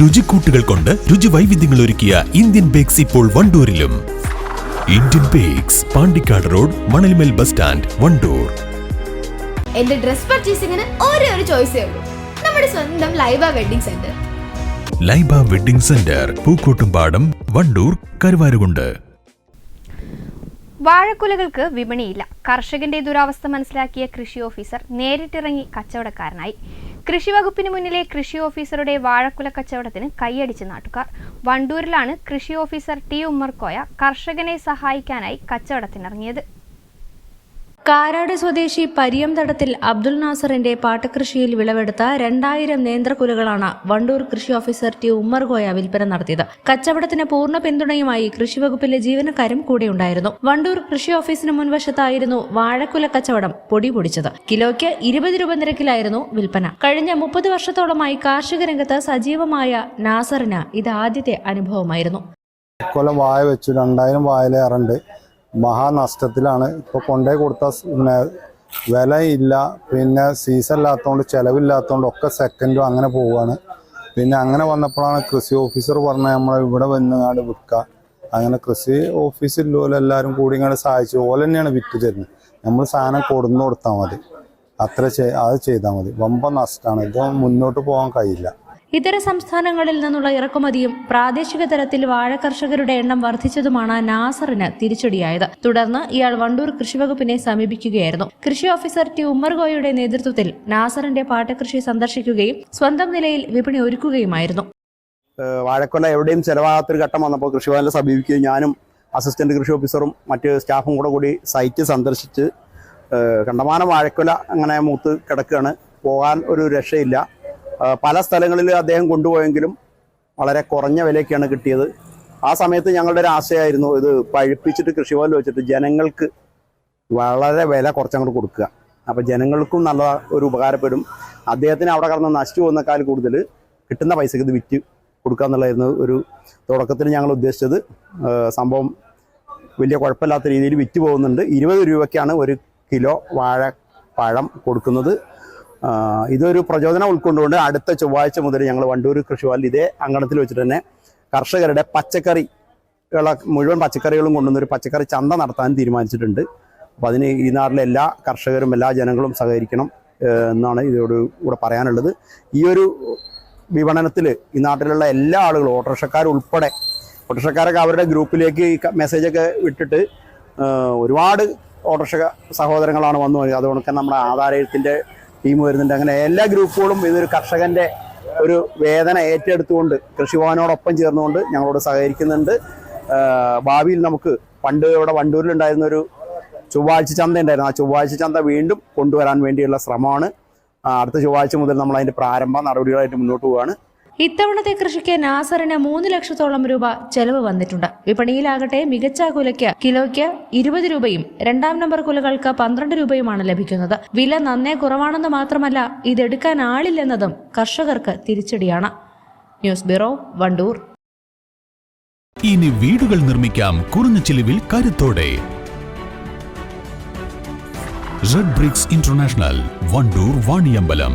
രുചിക്കൂട്ടുകൾ കൊണ്ട് രുചി വൈവിധ്യങ്ങൾ ഒരുക്കിയ ഇന്ത്യൻ ബേക്സ് ഇപ്പോൾ വണ്ടൂരിലും. Indian bakes Pandikkad road Manalmel bus stand Wandoor. എന്റെ ഡ്രസ് പർച്ചേസിംഗിന് ഒരേ ഒരു ചോയ്സേ ഉള്ളൂ. നമ്മുടെ സ്വന്തം Laiba wedding centre Laiba wedding centre Pookkottumpadam Wandoor Karuvarakundu. വാഴക്കുലകൾക്ക് വിപണിയില്ല. കർഷകന്റെ ദുരാവസ്ഥ മനസ്സിലാക്കിയ കൃഷി ഓഫീസർ നേരിട്ടിറങ്ങി കച്ചവടക്കാരനായി. കൃഷി വകുപ്പിന് മുന്നിലെ കൃഷി ഓഫീസറുടെ വാഴക്കുല കച്ചവടത്തിന് കൈയടിച്ച് നാട്ടുകാർ. വണ്ടൂരിലാണ് കൃഷി ഓഫീസർ ടി ഉമ്മർകോയ കർഷകനെ സഹായിക്കാനായി കച്ചവടത്തിനിറങ്ങിയത്. കാരാട് സ്വദേശി പരിയംതടത്തിൽ അബ്ദുൽ നാസറിന്റെ പാട്ടകൃഷിയിൽ വിളവെടുത്ത രണ്ടായിരം നേന്ത്രക്കുലകളാണ് വണ്ടൂർ കൃഷി ഓഫീസർ ടി ഉമ്മർ ഗോയ വിൽപ്പന നടത്തിയത്. കച്ചവടത്തിന് പൂർണ പിന്തുണയുമായി കൃഷിവകുപ്പിലെ ജീവനക്കാരും കൂടെയുണ്ടായിരുന്നു വണ്ടൂർ കൃഷി ഓഫീസിന് മുൻവശത്തായിരുന്നു വാഴക്കുല കച്ചവടം പൊടി പൊടിച്ചത്. കിലോയ്ക്ക് ഇരുപത് രൂപ നിരക്കിലായിരുന്നു വിൽപ്പന. കഴിഞ്ഞ മുപ്പത് വർഷത്തോളമായി കാർഷിക രംഗത്ത് സജീവമായ നാസറിന് ഇത് ആദ്യത്തെ അനുഭവമായിരുന്നു. കൊല്ലം വായ വെച്ചു. രണ്ടായിരം വായലേറുണ്ട് മഹാനഷ്ടത്തിലാണ്. ഇപ്പോൾ കൊണ്ടേ കൊടുത്ത പിന്നെ വില ഇല്ല പിന്നെ സീസൺ ഇല്ലാത്തതുകൊണ്ട് ചിലവില്ലാത്തതുകൊണ്ട് ഒക്കെ സെക്കൻഡും അങ്ങനെ പോവുകയാണ് പിന്നെ അങ്ങനെ വന്നപ്പോഴാണ് കൃഷി ഓഫീസർ പറഞ്ഞത് നമ്മൾ ഇവിടെ വന്നാണ് വിൽക്കുക അങ്ങനെ കൃഷി ഓഫീസിൽ എല്ലാവരും കൂടി ഇങ്ങോട്ട് സഹായിച്ചു. ഓല തന്നെയാണ് വിറ്റ് തരുന്നത്. നമ്മൾ സാധനം കൊടുന്നു കൊടുത്താൽ മതി. അത്ര അത് ചെയ്താൽ മതി. വമ്പ നഷ്ടമാണ് ഇത് മുന്നോട്ട് പോകാൻ കഴിയില്ല. ഇതര സംസ്ഥാനങ്ങളിൽ നിന്നുള്ള ഇറക്കുമതിയും പ്രാദേശിക തലത്തിൽ വാഴ കർഷകരുടെ എണ്ണം വർദ്ധിച്ചതുമാണ് നാസറിന് തിരിച്ചടിയായത്. തുടർന്ന് ഇയാൾ വണ്ടൂർ കൃഷിവകുപ്പിനെ സമീപിക്കുകയായിരുന്നു. കൃഷി ഓഫീസർ ടി. ഉമ്മർഗോയുടെ നേതൃത്വത്തിൽ നാസറിന്റെ പാട്ടകൃഷി സന്ദർശിക്കുകയും സ്വന്തം നിലയിൽ വിപണി ഒരുക്കുകയുമായിരുന്നു. വാഴക്കൊല എവിടെയും ചെലവാകാത്തൊരു ഘട്ടം വന്നപ്പോൾ കൃഷിഭവനെ സമീപിക്കുകയും ഞാനും അസിസ്റ്റന്റ് കൃഷി ഓഫീസറും മറ്റ് സ്റ്റാഫും കൂടെ കൂടി സൈറ്റ് സന്ദർശിച്ച് കണ്ടമാനം വാഴക്കൊല അങ്ങനെ മൂത്ത് കിടക്കുകയാണ്. പോകാൻ ഒരു രക്ഷയില്ല. പല സ്ഥലങ്ങളിൽ അദ്ദേഹം കൊണ്ടുപോയെങ്കിലും വളരെ കുറഞ്ഞ വിലയ്ക്കാണ് കിട്ടിയത്. ആ സമയത്ത് ഞങ്ങളുടെ ഒരു ആശയമായിരുന്നു ഇത് പഴുപ്പിച്ചിട്ട് കൃഷിഭവനിൽ വെച്ചിട്ട് ജനങ്ങൾക്ക് വളരെ വില കുറച്ചങ്ങോട്ട് കൊടുക്കുക. അപ്പോൾ ജനങ്ങൾക്കും നല്ല ഒരു ഉപകാരപ്പെടും. അദ്ദേഹത്തിന് അവിടെ കടന്ന് നശിച്ചു പോകുന്നേക്കാൾ കൂടുതൽ കിട്ടുന്ന പൈസക്ക് ഇത് വിറ്റ് കൊടുക്കുക എന്നുള്ളതായിരുന്നു ഒരു തുടക്കത്തിൽ ഞങ്ങൾ ഉദ്ദേശിച്ചത്. സംഭവം വലിയ കുഴപ്പമില്ലാത്ത രീതിയിൽ വിറ്റ് പോകുന്നുണ്ട്. ഇരുപത് രൂപയ്ക്കാണ് ഒരു കിലോ വാഴ പഴം കൊടുക്കുന്നത്. ഇതൊരു പ്രചോദനം ഉൾക്കൊണ്ടുകൊണ്ട് അടുത്ത ചൊവ്വാഴ്ച മുതൽ ഞങ്ങൾ വണ്ടൂർ കൃഷിവാലിൽ ഇതേ അങ്കണത്തിൽ വെച്ചിട്ട് തന്നെ കർഷകരുടെ പച്ചക്കറി മുഴുവൻ പച്ചക്കറികളും കൊണ്ടുവന്നൊരു പച്ചക്കറി ചന്ത നടത്താൻ തീരുമാനിച്ചിട്ടുണ്ട്. അപ്പോൾ അതിന് ഈ നാട്ടിലെ എല്ലാ കർഷകരും എല്ലാ ജനങ്ങളും സഹകരിക്കണം എന്നാണ് ഇതോട് കൂടെ പറയാനുള്ളത്. ഈ ഒരു വിപണനത്തിൽ ഈ നാട്ടിലുള്ള എല്ലാ ആളുകളും ഓട്ടോറിക്ഷക്കാരുൾപ്പെടെ ഓട്ടോറിക്ഷക്കാരൊക്കെ അവരുടെ ഗ്രൂപ്പിലേക്ക് ഈ മെസ്സേജൊക്കെ വിട്ടിട്ട് ഒരുപാട് ഓട്ടോറിക്ഷ സഹോദരങ്ങളാണ് വന്നു അതുകൊണ്ടൊക്കെ അതുകൊണ്ട് നമ്മുടെ ആധാരത്തിന്റെ ടീം വരുന്നുണ്ട്. അങ്ങനെ എല്ലാ ഗ്രൂപ്പുകളും ഇതൊരു കർഷകന്റെ ഒരു വേദന ഏറ്റെടുത്തുകൊണ്ട് കൃഷിഭവനോടൊപ്പം ചേർന്നുകൊണ്ട് ഞങ്ങളോട് സഹകരിക്കുന്നുണ്ട്. ഭാവിയിൽ നമുക്ക് പണ്ട് ഇവിടെ വണ്ടൂരിലുണ്ടായിരുന്ന ഒരു ചൊവ്വാഴ്ച ചന്ത ഉണ്ടായിരുന്നു. ആ ചൊവ്വാഴ്ച ചന്ത വീണ്ടും കൊണ്ടുവരാൻ വേണ്ടിയുള്ള ശ്രമമാണ്. അടുത്ത ചൊവ്വാഴ്ച മുതൽ നമ്മൾ അതിന്റെ പ്രാരംഭ നടപടികളായിട്ട് മുന്നോട്ട് പോവുകയാണ്. ഇത്തവണത്തെ കൃഷിക്ക് നാസറിന് മൂന്ന് ലക്ഷത്തോളം രൂപ ചെലവ് വന്നിട്ടുണ്ട്. വിപണിയിലാകട്ടെ മികച്ച കുലയ്ക്ക് കിലോയ്ക്ക് ഇരുപത് രൂപയും രണ്ടാം നമ്പർ കുലകൾക്ക് പന്ത്രണ്ട് രൂപയുമാണ് ലഭിക്കുന്നത്. വില നന്നേ കുറവാണെന്ന് മാത്രമല്ല ഇതെടുക്കാൻ ആളില്ലെന്നതും കർഷകർക്ക് തിരിച്ചടിയാണ്. News bureau Wandoor. ഇനി വീടുകൾ നിർമ്മിക്കാം കുറഞ്ഞ ചിലവിൽ കരുത്തോടെ. Red bricks international Wandoor Vaniyambalam.